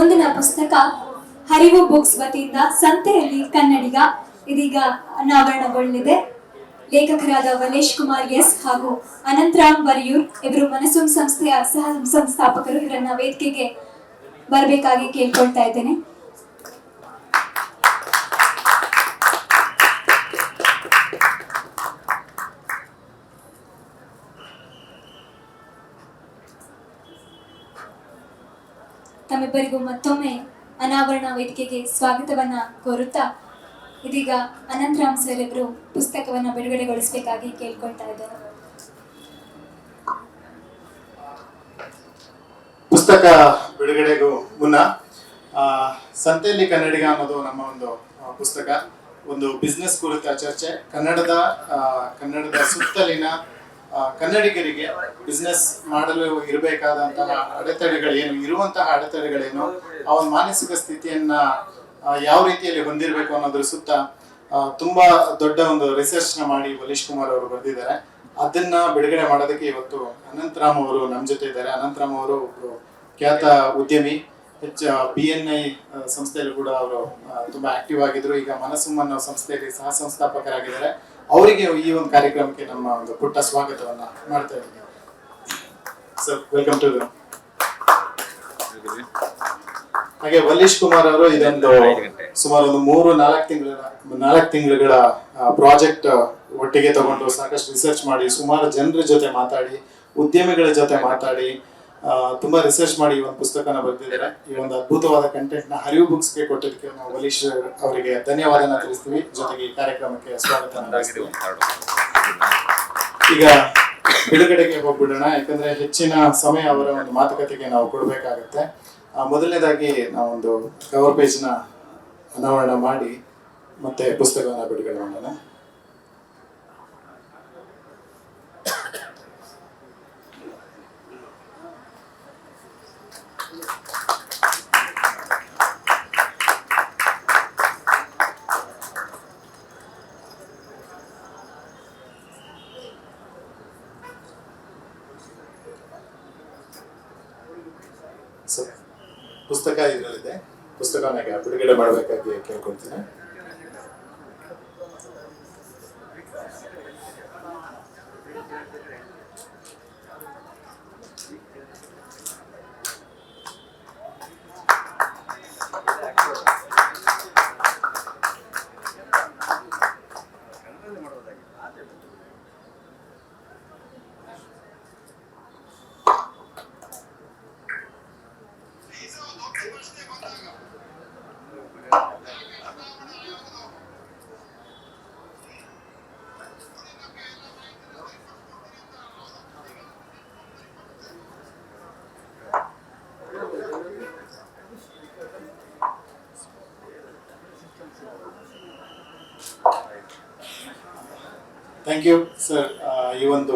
ಮುಂದಿನ ಪುಸ್ತಕ ಹರಿವು ಬುಕ್ಸ್ ವತಿಯಿಂದ ಸಂತೆಯಲ್ಲಿ ಕನ್ನಡಿಗ. ಇದೀಗ ಅನಾವರಣಗೊಳ್ಳಲಿದೆ. ಲೇಖಕರಾದ ವನೇಶ್ ಕುಮಾರ್ ಎಸ್ ಹಾಗೂ ಅನಂತರಾಮ್ ಬರಿಯೂರ್ ಇವರು ಮನಸ್ಸು ಸಂಸ್ಥೆಯ ಸಹ ಸಂಸ್ಥಾಪಕರು. ಇವರನ್ನ ವೇದಿಕೆಗೆ ಬರಬೇಕಾಗಿ ಕೇಳ್ಕೊಳ್ತಾ ಇದ್ದೇನೆ. ತಮ್ಮಿಬ್ಬರಿಗೂ ಮತ್ತೊಮ್ಮೆ ಅನಾವರಣ ವೇದಿಕೆಗೆ ಸ್ವಾಗತವನ್ನ ಕೋರುತ್ತಾ ಇದೀಗ ಅನಂತರಾಮ್ ಸರ್ ಇವರು ಪುಸ್ತಕವನ್ನ ಬಿಡುಗಡೆಗೊಳಿಸಬೇಕಾಗಿ ಕೇಳ್ಕೊಳ್ತಾ ಇದ್ದಾರೆ. ಪುಸ್ತಕ ಬಿಡುಗಡೆಗೂ ಮುನ್ನ ಸಂತೆಯಲ್ಲಿ ಕನ್ನಡಿಗ ಅನ್ನೋದು ನಮ್ಮ ಒಂದು ಪುಸ್ತಕ. ಒಂದು ಬಿಸ್ನೆಸ್ ಕುರಿತ ಚರ್ಚೆ. ಕನ್ನಡದ ಕನ್ನಡದ ಸುತ್ತಲಿನ ಕನ್ನಡಿಗರಿಗೆ ಬಿಸ್ನೆಸ್ ಮಾಡಲು ಇರಬೇಕಾದಂತಹ ಅಡೆತಡೆಗಳೇನು ಇರುವಂತಹ ಅಡೆತಡೆಗಳೇನು ಅವನ ಮಾನಸಿಕ ಸ್ಥಿತಿಯನ್ನ ಯಾವ ರೀತಿಯಲ್ಲಿ ಹೊಂದಿರಬೇಕು ಅನ್ನೋದ್ರ ಸುತ್ತ ತುಂಬಾ ದೊಡ್ಡ ಒಂದು ರಿಸರ್ಚ್ನ ಮಾಡಿ ವಲೀಶ್ ಕುಮಾರ್ ಅವರು ಬರೆದಿದ್ದಾರೆ. ಅದನ್ನ ಬಿಡುಗಡೆ ಮಾಡೋದಕ್ಕೆ ಇವತ್ತು ಅನಂತರಾಮ್ ಅವರು ನಮ್ಮ ಜೊತೆ ಇದ್ದಾರೆ. ಅನಂತರಾಮ್ ಅವರು ಒಬ್ರು ಖ್ಯಾತ ಉದ್ಯಮಿ ಹೆಚ್ಚು ಬಿ ಎನ್ ಐ ಸಂಸ್ಥೆಯಲ್ಲೂ ಕೂಡ ಅವರು ತುಂಬಾ ಆಕ್ಟಿವ್ ಆಗಿದ್ರು. ಈಗ ಮನಸ್ಸು ಅನ್ನೋ ಸಂಸ್ಥೆಯಲ್ಲಿ ಸಹ ಸಂಸ್ಥಾಪಕರಾಗಿದ್ದಾರೆ. ಅವರಿಗೆ ಈ ಒಂದು ಕಾರ್ಯಕ್ರಮಕ್ಕೆ ನಮ್ಮ ಒಂದು ಪುಟ್ಟ ಸ್ವಾಗತವನ್ನ ಮಾಡ್ತಾ ಇದ್ದೀನಿ. ಸರ್ ವೆಲ್ಕಮ್ ಟು ಹಾಗೆ ವಲೀಶ್ ಕುಮಾರ್ ಅವರು ಇದೊಂದು ಸುಮಾರು ಒಂದು ಮೂರು ನಾಲ್ಕು ತಿಂಗಳ ನಾಲ್ಕು ತಿಂಗಳುಗಳ ಪ್ರಾಜೆಕ್ಟ್ ಒಟ್ಟಿಗೆ ತಗೊಂಡು ಸಾಕಷ್ಟು ರಿಸರ್ಚ್ ಮಾಡಿ ಸುಮಾರು ಜನರ ಜೊತೆ ಮಾತಾಡಿ ಉದ್ಯಮಿಗಳ ಜೊತೆ ಮಾತಾಡಿ ತುಂಬಾ ರಿಸರ್ಚ್ ಮಾಡಿ ಈ ಒಂದು ಪುಸ್ತಕನ ಬರೆದಿದ್ದಾರೆ. ಈ ಒಂದು ಅದ್ಭುತವಾದ ಕಂಟೆಂಟ್ನ ಹರಿವು ಬುಕ್ಸ್ಗೆ ಕೊಟ್ಟಿದ್ದಕ್ಕೆ ನಾವು ವಲೀಶ್ ಅವರಿಗೆ ಧನ್ಯವಾದನ ತಿಳಿಸ್ತೀವಿ. ಜೊತೆಗೆ ಈ ಕಾರ್ಯಕ್ರಮಕ್ಕೆ ಸ್ವಾಗತ ಈಗ ಬಿಡುಗಡೆಗೆ ಹೋಗ್ಬಿಡೋಣ. ಯಾಕಂದ್ರೆ ಹೆಚ್ಚಿನ ಸಮಯ ಅವರ ಒಂದು ಮಾತುಕತೆಗೆ ನಾವು ಕೊಡಬೇಕಾಗತ್ತೆ. ಮೊದಲನೇದಾಗಿ ನಾವೊಂದು ಕವರ್ ಪೇಜ್ನ ಅನಾವರಣ ಮಾಡಿ ಮತ್ತೆ ಪುಸ್ತಕವನ್ನ ಬಿಡುಗಡೆ ಮಾಡೋಣ ಸೊ ಪುಸ್ತಕ ಇದರಲ್ಲಿದೆ ಪುಸ್ತಕನ ಈಗ ಬಿಡುಗಡೆ ಮಾಡಬೇಕಾಗಿ ಕೇಳ್ಕೊಳ್ತೀನಿ. ಥ್ಯಾಂಕ್ ಯು ಸರ್ ಈ ಒಂದು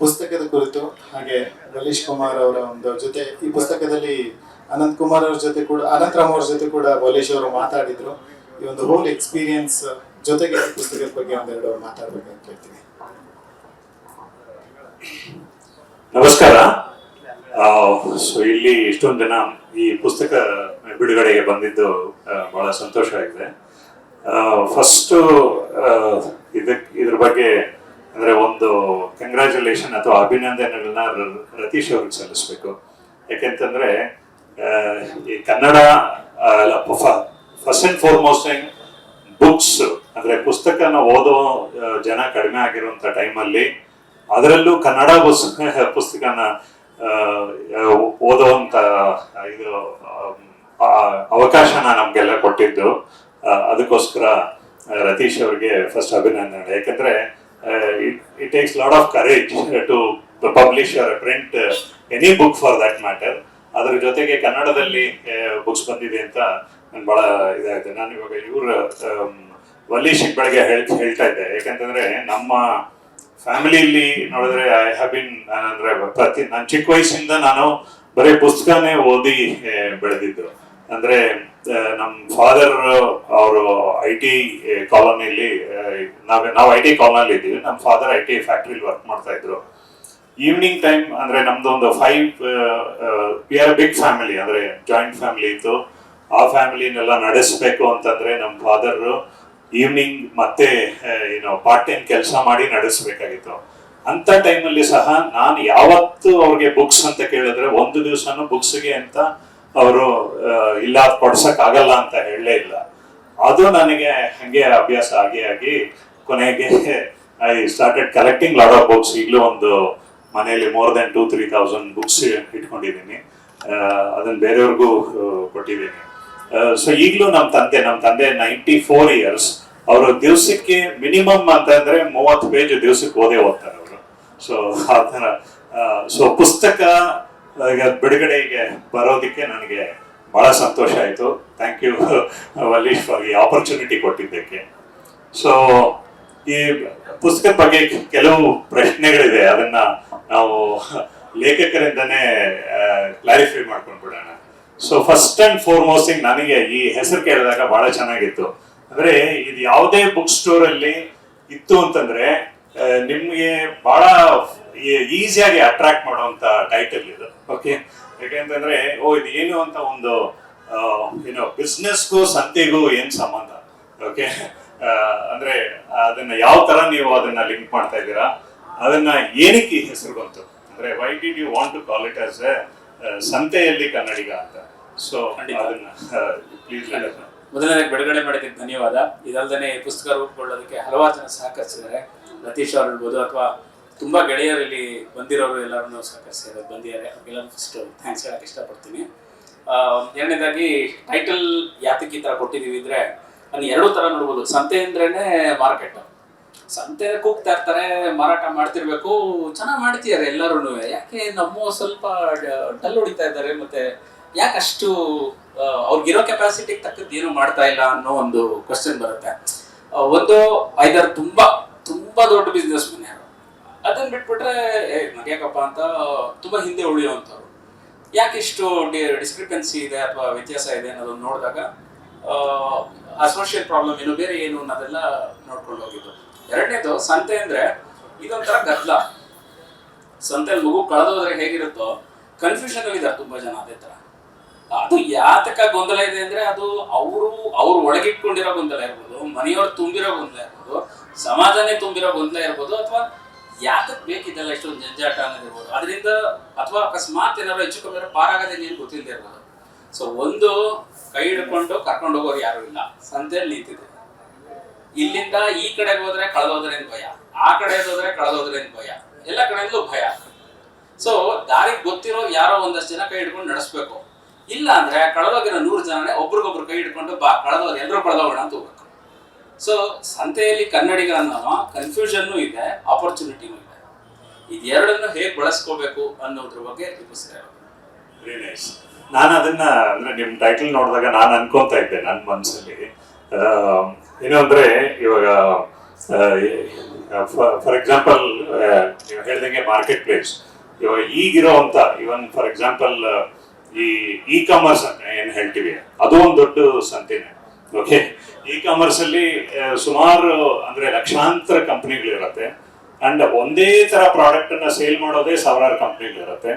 ಪುಸ್ತಕದ ಕುರಿತು, ಹಾಗೆ ರಲೀಶ್ ಕುಮಾರ್ ಅವರ ಒಂದು ಜೊತೆ, ಈ ಪುಸ್ತಕದಲ್ಲಿ ಅನಂತ್ ಕುಮಾರ್ ಅವ್ರ ಜೊತೆ ಕೂಡ ಅನಂತರಾಮ್ ಅವ್ರ ಜೊತೆ ಕೂಡ ಬಲೇಶ್ ಅವರು ಮಾತಾಡಿದ್ರು. ಈ ಒಂದು ಹೋಲ್ ಎಕ್ಸ್ಪೀರಿಯನ್ಸ್ ಜೊತೆಗೆ ಪುಸ್ತಕದ ಬಗ್ಗೆ ಒಂದೆರಡು ಮಾತಾಡಬೇಕು ಅಂತ ಹೇಳ್ತೀನಿ. ನಮಸ್ಕಾರ. ಸೊ ಇಲ್ಲಿ ಇಷ್ಟೊಂದು ಜನ ಈ ಪುಸ್ತಕ ಬಿಡುಗಡೆಗೆ ಬಂದಿದ್ದು ಬಹಳ ಸಂತೋಷ ಆಗಿದೆ. ಫಸ್ಟ್ ಇದಕ್ ಇದ್ರ ಬಗ್ಗೆ ಅಂದ್ರೆ ಒಂದು ಕಂಗ್ರ್ಯಾಚುಲೇಷನ್ ಅಥವಾ ಅಭಿನಂದನೆಗಳನ್ನ ರತೀಶ್ ಅವ್ರಿಗೆ ಸಲ್ಲಿಸ್ಬೇಕು. ಯಾಕೆಂತಂದ್ರೆ ಈ Kannada first and foremost books ಅಂದ್ರೆ ಪುಸ್ತಕನ ಓದೋ ಜನ ಕಡಿಮೆ ಆಗಿರುವಂತ ಟೈಮಲ್ಲಿ ಅದರಲ್ಲೂ ಕನ್ನಡ ಪುಸ್ತಕ, ಪುಸ್ತಕನ ಓದುವಂತ ಇದು ಅವಕಾಶನ ನಮಗೆಲ್ಲ ಕೊಟ್ಟಿದ್ದು. ಅದಕ್ಕೋಸ್ಕರ ರತೀಶ್ ಅವರಿಗೆ ಫಸ್ಟ್ ಅಭಿನಂದನೆ ಯಾಕಂದ್ರೆ it takes lot of courage to publish print any book for that matter ಅದರ ಜೊತೆಗೆ ಕನ್ನಡದಲ್ಲಿ ಬುಕ್ಸ್ ಬಂದಿದೆ ಅಂತ ನಾನು ಬಹಳ ಇದಾಗಿದೆ ನಾನು ಇವಾಗ ಇವ್ರ ವಲ್ಲಿ ಬೆಳಗ್ಗೆ ಹೇಳ್, ಹೇಳ್ತಾ ಇದ್ದೆ. ಯಾಕಂತಂದ್ರೆ, ನಮ್ಮ ಫ್ಯಾಮಿಲಿಯಲ್ಲಿ ನೋಡಿದ್ರೆ ಐ ಹ್ಯಾವ್ ಬಿನ್ ಅಂದ್ರೆ ಪ್ರತಿ, ನಾನು ಚಿಕ್ಕ ವಯಸ್ಸಿಂದ ನಾನು ಬರೀ ಪುಸ್ತಕನೇ ಓದಿ ಬೆಳೆದಿದ್ದು. ಅಂದ್ರೆ ನಮ್ಮ ಫಾದರ್ ಅವರು ಐ ಟಿ ಕಾಲೋನಿಯಲ್ಲಿ ನಾವೇ, ನಾವು ಐ ಟಿ ಕಾಲೋನಿಯಲ್ಲಿ ಇದ್ದೀವಿ ನಮ್ಮ ಫಾದರ್ ಐ ಟಿ ಫ್ಯಾಕ್ಟ್ರಿಲಿ ವರ್ಕ್ ಮಾಡ್ತಾ ಇದ್ರು. ಈವ್ನಿಂಗ್ ಟೈಮ್ ಅಂದ್ರೆ ನಮ್ದು ಒಂದು five we are big family ಅಂದ್ರೆ ಜಾಯಿಂಟ್ ಫ್ಯಾಮಿಲಿ ಇತ್ತು. ಆ ಫ್ಯಾಮಿಲಿನೆಲ್ಲ ನಡೆಸಬೇಕು ಅಂತಂದ್ರೆ ನಮ್ಮ ಫಾದರ್ ಈವ್ನಿಂಗ್ ಮತ್ತೆ ಏನೋ ಪಾರ್ಟ್ ಟೈಮ್ ಕೆಲಸ ಮಾಡಿ ನಡೆಸಬೇಕಾಗಿತ್ತು. ಅಂತ ಟೈಮಲ್ಲಿ ಸಹ ನಾನು ಯಾವತ್ತು ಅವ್ರಿಗೆ ಬುಕ್ಸ್ ಅಂತ ಕೇಳಿದ್ರೆ ಒಂದು ದಿವಸನೂ ಬುಕ್ಸ್ಗೆ ಅಂತ ಅವರು ಇಲ್ಲ, ಕೊಡ್ಸಕ್ ಆಗಲ್ಲ ಅಂತ ಹೇಳಲೇ ಇಲ್ಲ. ಅದು ನನಗೆ ಹಂಗೆ ಅಭ್ಯಾಸ ಆಗಿ ಆಗಿ ಕೊನೆಗೆ, I started collecting lot of books ಈಗಲೂ ಒಂದು ಮನೆಯಲ್ಲಿ more than two three thousand books ಇಟ್ಕೊಂಡಿದ್ದೀನಿ. ಅದನ್ನು ಬೇರೆಯವ್ರಿಗೂ ಕೊಟ್ಟಿದ್ದೀನಿ. ಸೊ ಈಗಲೂ ನಮ್ಮ ತಂದೆ ನಮ್ಮ ತಂದೆ ನೈಂಟಿ ಫೋರ್ ಇಯರ್ಸ್ ಅವರು ದಿವಸಕ್ಕೆ ಮಿನಿಮಮ್ ಅಂತಂದ್ರೆ ಮೂವತ್ತು ಪೇಜ್ ದಿವಸಕ್ಕೆ ಓದೇ ಓದ್ತಾರೆ ಅವರು. ಸೊ ಆ ಥರ ಸೊ ಪುಸ್ತಕ ಬಿಡುಗಡೆಗೆ ಬರೋದಕ್ಕೆ ನನಗೆ ಬಹಳ ಸಂತೋಷ ಆಯಿತು. ಥ್ಯಾಂಕ್ ಯು ವಲ್ಲೀಶ್ ಫಾರ್ ಈ ಆಪರ್ಚುನಿಟಿ ಕೊಟ್ಟಿದ್ದಕ್ಕೆ. ಸೊ ಈ ಪುಸ್ತಕದ ಬಗ್ಗೆ ಕೆಲವು ಪ್ರಶ್ನೆಗಳಿದೆ. ಅದನ್ನ ನಾವು ಲೇಖಕರಿಂದನೇ ಕ್ಲಾರಿಫೈ ಮಾಡ್ಕೊಂಡು ಬಿಡೋಣ. So first and foremost ನನಗೆ ಈ ಹೆಸರು ಕೇಳಿದಾಗ ಬಹಳ ಚೆನ್ನಾಗಿತ್ತು. ಅಂದ್ರೆ, ಇದು ಯಾವುದೇ ಬುಕ್ ಸ್ಟೋರ್ ಅಲ್ಲಿ ಇತ್ತು ಅಂತಂದ್ರೆ ನಿಮ್ಗೆ ಬಹಳ ಈಸಿಯಾಗಿ ಅಟ್ರಾಕ್ಟ್ ಮಾಡುವಂತ ಟೈಟಲ್ ಇದು. ಓಕೆ ಯಾಕೆಂತಂದ್ರೆ ಓ ಇದು ಏನು ಅಂತ ಒಂದು ಏನೋ ಬಿಸ್ನೆಸ್ಗೂ ಸಂತೆಗೂ ಏನ್ ಸಂಬಂಧ? ಓಕೆ ಅಂದ್ರೆ ಅದನ್ನ ಯಾವ ತರ ನೀವು ಅದನ್ನ ಲಿಂಕ್ ಮಾಡ್ತಾ ಇದ್ದೀರಾ? ಅದನ್ನ ಏನಕ್ಕೆ ಹೆಸರು ಬಂತು? ಅಂದ್ರೆ why did you want to call it as ಸಂತೆಯಲ್ಲಿ ಕನ್ನಡಿಗ ಅಂತ? ಸೊ. ಅದನ್ನ ಪ್ಲೀಸ್ ಮೊದಲನೇದಾಗಿ ಬಿಡುಗಡೆ ಮಾಡಿದ್ದಕ್ಕೆ ಧನ್ಯವಾದ. ಇದಲ್ದೇ ಈ ಪುಸ್ತಕ ರೂಪುಗೊಳ್ಳೋದಕ್ಕೆ ಹಲವಾರು ಜನ ಸಹಕರಿಸಿದ್ದಾರೆ. ಲತೀಶ್ ಅವ್ರು ಇರ್ಬೋದು ಅಥವಾ ತುಂಬಾ ಗೆಳೆಯರಲ್ಲಿ ಬಂದಿರೋರು ಎಲ್ಲರನ್ನೂ ಸಹಕರಿಸಿದ್ದಾರೆ ಬಂದಿದ್ದಾರೆ. ಅವ್ರಿಗೆಲ್ಲರೂ ಫಸ್ಟ್ ಥ್ಯಾಂಕ್ಸ್ ಹೇಳಕ್ ಇಷ್ಟಪಡ್ತೀನಿ. ಎರಡನೇದಾಗಿ ಟೈಟಲ್ ಯಾತಕ್ಕೆ ಈ ಥರ ಕೊಟ್ಟಿದ್ದೀವಿ ಅಂದ್ರೆ ಅದನ್ನ ಎರಡು ಥರ ನೋಡ್ಬೋದು. ಸಂತೆ ಅಂದ್ರೇನೆ ಮಾರ್ಕೆಟ್ ಸಂತೆ ಕೂಗ್ತಾ ಇರ್ತಾರೆ, ಮಾರಾಟ ಮಾಡ್ತಿರ್ಬೇಕು, ಚೆನ್ನಾಗಿ ಮಾಡ್ತಿದ್ದಾರೆ ಎಲ್ಲರೂ ಯಾಕೆ ನಮ್ಮ ಸ್ವಲ್ಪ ಡಲ್ ಹೊಡಿತಾ ಇದ್ದಾರೆ ಮತ್ತೆ ಯಾಕೆ ಅಷ್ಟು ಅವ್ರಿಗಿರೋ ಕೆಪಾಸಿಟಿಗೆ ತಕ್ಕದ್ದು ಏನು ಮಾಡ್ತಾ ಇಲ್ಲ ಅನ್ನೋ ಒಂದು ಕ್ವಶನ್ ಬರುತ್ತೆ. ಒಂದು, ಐದಾರು ತುಂಬಾ ತುಂಬಾ ದೊಡ್ಡ ಬಿಸ್ನೆಸ್ ಮನ್. ಅದನ್ನ ಬಿಟ್ಬಿಟ್ರೆ ಯಾಕಪ್ಪ ಅಂತ ತುಂಬಾ ಹಿಂದೆ ಉಳಿಯುವಂಥವ್ರು. ಯಾಕೆ ಇಷ್ಟು ಡಿಸ್ಕ್ರಿಪೆನ್ಸಿ ಇದೆ ಅಥವಾ ವ್ಯತ್ಯಾಸ ಇದೆ ಅನ್ನೋದನ್ನ ನೋಡಿದಾಗ, ಆ ಅಸೋಷಿಯಲ್ ಪ್ರಾಬ್ಲಮ್ ಏನು, ಬೇರೆ ಏನು ಅನ್ನೋದೆಲ್ಲ ನೋಡ್ಕೊಂಡು ಹೋಗಿದ್ದು. ಎರಡನೇದು ಸಂತೆ ಅಂದ್ರೆ ಇದೊಂಥರ ಗದ್ದಲ. ಸಂತೆ ಮಗು ಕಳೆದೋದ್ರೆ ಹೇಗಿರುತ್ತೋ ಕನ್ಫ್ಯೂಷನ್ ಇದ್ದಾರೆ ತುಂಬಾ ಜನ ಅದೇ ತರ ಅದು ಯಾತಕ ಗೊಂದಲ ಇದೆ ಅಂದ್ರೆ ಅದು ಅವರು, ಅವ್ರು ಒಳಗಿಟ್ಕೊಂಡಿರೋ ಗೊಂದಲ ಇರ್ಬೋದು, ಮನೆಯವ್ರು ತುಂಬಿರೋ ಗೊಂದಲ ಇರ್ಬೋದು, ಸಮಾಜನೇ ತುಂಬಿರೋ ಗೊಂದಲ ಇರ್ಬೋದು ಅಥವಾ ಯಾತಕ್ ಬೇಕಿದ್ದಲ್ಲ ಇಷ್ಟೊಂದು ಜಂಜಾಟ ಅನ್ನೋದಿರ್ಬೋದು ಅದರಿಂದ ಅಥವಾ ಅಕಸ್ಮಾತ್ ಏನಾದ್ರು ಹೆಚ್ಚು ಕಮ್ಮಿ ಪಾರಾಗದೆ ಏನು ಗೊತ್ತಿಲ್ಲದೆ ಇರ್ಬೋದು. ಸೊ ಒಂದು ಕೈ ಹಿಡ್ಕೊಂಡು ಕರ್ಕೊಂಡು ಹೋಗೋರು ಯಾರು ಇಲ್ಲ. ಸಂತೆಯಲ್ಲಿ ನಿಂತಿದೆ. ಇಲ್ಲಿಂದ ಈ ಕಡೆಗೆ ಹೋದ್ರೆ ಕಳೆದೋದ್ರೆ ಭಯ? ಆ ಕಡೆ ಹೋದ್ರೆ ಕಳೆದೋದ್ರೆ ಭಯ? ಎಲ್ಲ ಕಡೆಯಿಂದಲೂ ಭಯ. ಸೊ ದಾರಿ ಗೊತ್ತಿರೋ ಯಾರೋ ಒಂದಷ್ಟು ಜನ ಕೈ ಹಿಡ್ಕೊಂಡು ನಡೆಸ್ಬೇಕು. ಇಲ್ಲ ಅಂದ್ರೆ ಕಳೆದೋಗಿರೋ ನೂರು ಜನನೇ ಒಬ್ರಿಗೊಬ್ರು ಕೈ ಹಿಡ್ಕೊಂಡು ಬಾ, ಕಳೆದೋರು ಎಲ್ಲರೂ ಕಳೆದೋಗೋಣ ಅಂತ ಹೋಗ್ಬೇಕು. ಸೊ ಸಂತೆಯಲ್ಲಿ ಕನ್ನಡಿಗ ಅನ್ನೋ ಕನ್ಫ್ಯೂಷನ್ನು ಇದೆ ಆಪರ್ಚುನಿಟಿನೂ ಇದೆ. ಇದೆರಡನ್ನು ಹೇಗೆ ಬಳಸ್ಕೋಬೇಕು ಅನ್ನೋದ್ರ ಬಗ್ಗೆ ನಾನು ಅದನ್ನ, ಅಂದ್ರೆ ನಿಮ್ ಟೈಟಲ್ ನೋಡಿದಾಗ ನಾನು ಅನ್ಕೊಂತ ಇದ್ದೆ ನನ್ನ ಮನಸ್ಸಲ್ಲಿ ಏನು ಅಂದ್ರೆ ಇವಾಗ ಫಾರ್ ಎಕ್ಸಾಂಪಲ್ ನೀವು ಹೇಳ್ದಂಗೆ ಮಾರ್ಕೆಟ್ ಪ್ಲೇಸ್ ಇವಾಗ ಈಗಿರೋ ಅಂತ ಇವನ್ ಫಾರ್ ಎಕ್ಸಾಂಪಲ್ ಈ ಇ ಕಾಮರ್ಸ್ ಅಂತ ಏನ್ ಹೇಳ್ತೀವಿ, ಅದು ಒಂದು ದೊಡ್ಡ ಸಂತೆನೆ. ಓಕೆ ಇ ಕಾಮರ್ಸ್ ಅಲ್ಲಿ ಸುಮಾರು ಅಂದ್ರೆ ಲಕ್ಷಾಂತರ ಕಂಪ್ನಿಗಳಿರುತ್ತೆ. ಅಂಡ್ ಒಂದೇ ತರ ಪ್ರಾಡಕ್ಟ್ ಅನ್ನ ಸೇಲ್ ಮಾಡೋದೇ ಸಾವಿರಾರು ಕಂಪ್ನಿಗಳಿರುತ್ತೆ.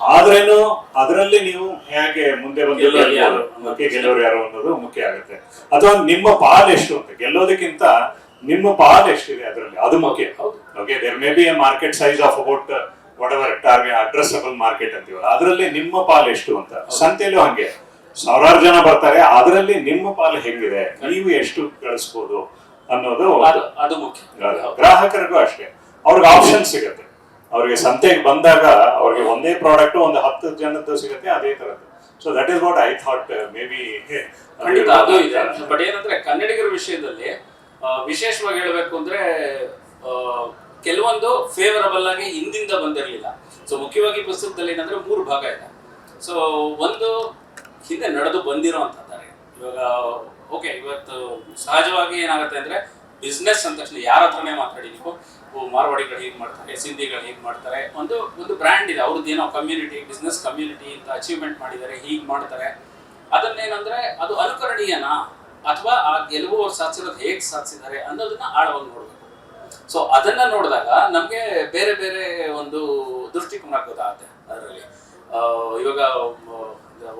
ಆದ್ರೇನು ಅದರಲ್ಲಿ ನೀವು ಹೇಗೆ ಮುಂದೆ ಬಂದು ಗೆಲ್ಲೋರು ಯಾರು? ಅನ್ನೋದು ಮುಖ್ಯ ಆಗುತ್ತೆ. ಅಥವಾ ನಿಮ್ಮ ಪಾಲ್ ಎಷ್ಟು ಅಂತ ಗೆಲ್ಲೋದಕ್ಕಿಂತ ನಿಮ್ಮ ಪಾಲ್ ಎಷ್ಟಿದೆ ಅದರಲ್ಲಿ? ಅದು ಮುಖ್ಯ. ಹೌದು. Okay there may be a market size of about whatever target addressable market ಅಂತೀವಲ್ಲ ಅದರಲ್ಲಿ ನಿಮ್ಮ ಪಾಲ್ ಎಷ್ಟು ಅಂತ. ಸಂತೆಯಲ್ಲೂ ಹಂಗೆ. ಸಾವಿರಾರು ಜನ ಬರ್ತಾರೆ ಅದರಲ್ಲಿ ನಿಮ್ಮ ಪಾಲು ಹೆಂಗಿದೆ? ನೀವು ಎಷ್ಟು ಗಳಿಸ್ಬೋದು ಅನ್ನೋದು ಅದು ಮುಖ್ಯ. ಗ್ರಾಹಕರಿಗೂ ಅಷ್ಟೇ. ಅವ್ರಿಗೆ ಆಪ್ಷನ್ ಸಿಗುತ್ತೆ. ಅವ್ರಿಗೆ ಸಂತೆಗೆ ಬಂದಾಗ ಅವ್ರಿಗೆ ಒಂದೇ ಪ್ರಾಡಕ್ಟ್ ಒಂದು ಹತ್ತು ಜನದ್ದು ಸಿಗುತ್ತೆ ಅದೇ ತರದ್ದು so that is what I thought maybe ಖಂಡಿತ ಅದು ಇದೆ. ಬಟ್ ಏನಂದ್ರೆ ಕನ್ನಡಿಗರ ವಿಷಯದಲ್ಲಿ ವಿಶೇಷವಾಗಿ ಹೇಳಬೇಕು ಅಂದ್ರೆ ಕೆಲವೊಂದು ಫೇವರಬಲ್ ಆಗಿ ಹಿಂದಿಂದ ಬಂದಿರಲಿಲ್ಲ. ಸೊ ಮುಖ್ಯವಾಗಿ ಪುಸ್ತಕದಲ್ಲಿ ಏನಂದ್ರೆ ಮೂರು ಭಾಗ ಇದೆ. ಸೊ ಒಂದು ಹಿಂದೆ ನಡೆದು ಬಂದಿರೋಂಥದ್ದಾರೆ ಇವಾಗ ಓಕೆ ಇವತ್ತು ಸಹಜವಾಗಿ ಏನಾಗುತ್ತೆ ಅಂದ್ರೆ ಬಿಸ್ನೆಸ್ ಅಂದ ತಕ್ಷಣ ಯಾರ ಹತ್ರನೇ ಮಾತಾಡಿ ನೀವು? ಮಾರ್ವಾಡಿಗಳು ಹೇಗೆ ಮಾಡ್ತಾರೆ, ಸಿಂಧಿಗಳು ಹೇಗೆ ಮಾಡ್ತಾರೆ. ಒಂದು ಒಂದು ಬ್ರ್ಯಾಂಡ್ ಇದೆ ಅವ್ರದ್ದು ಏನೋ ಕಮ್ಯುನಿಟಿ ಬಿಸ್ನೆಸ್ ಕಮ್ಯುನಿಟಿ ಅಂತ ಅಚೀವ್ಮೆಂಟ್ ಮಾಡಿದ್ದಾರೆ, ಹೀಗೆ ಮಾಡ್ತಾರೆ. ಅದನ್ನೇನಂದ್ರೆ ಅದು ಅನುಕರಣೀಯನಾ? ಅಥವಾ ಆ ಗೆಲುವು ಅವ್ರು ಸಾಧಿಸಿರೋದು ಹೇಗೆ ಸಾಧಿಸಿದ್ದಾರೆ ಅನ್ನೋದನ್ನ ಆಳವಾಗಿ ನೋಡಬೇಕು. ಸೊ ಅದನ್ನ ನೋಡಿದಾಗ ನಮಗೆ ಬೇರೆ ಬೇರೆ ಒಂದು ದೃಷ್ಟಿಕೋನ ಗೊತ್ತಾಗುತ್ತೆ ಅದರಲ್ಲಿ. ಇವಾಗ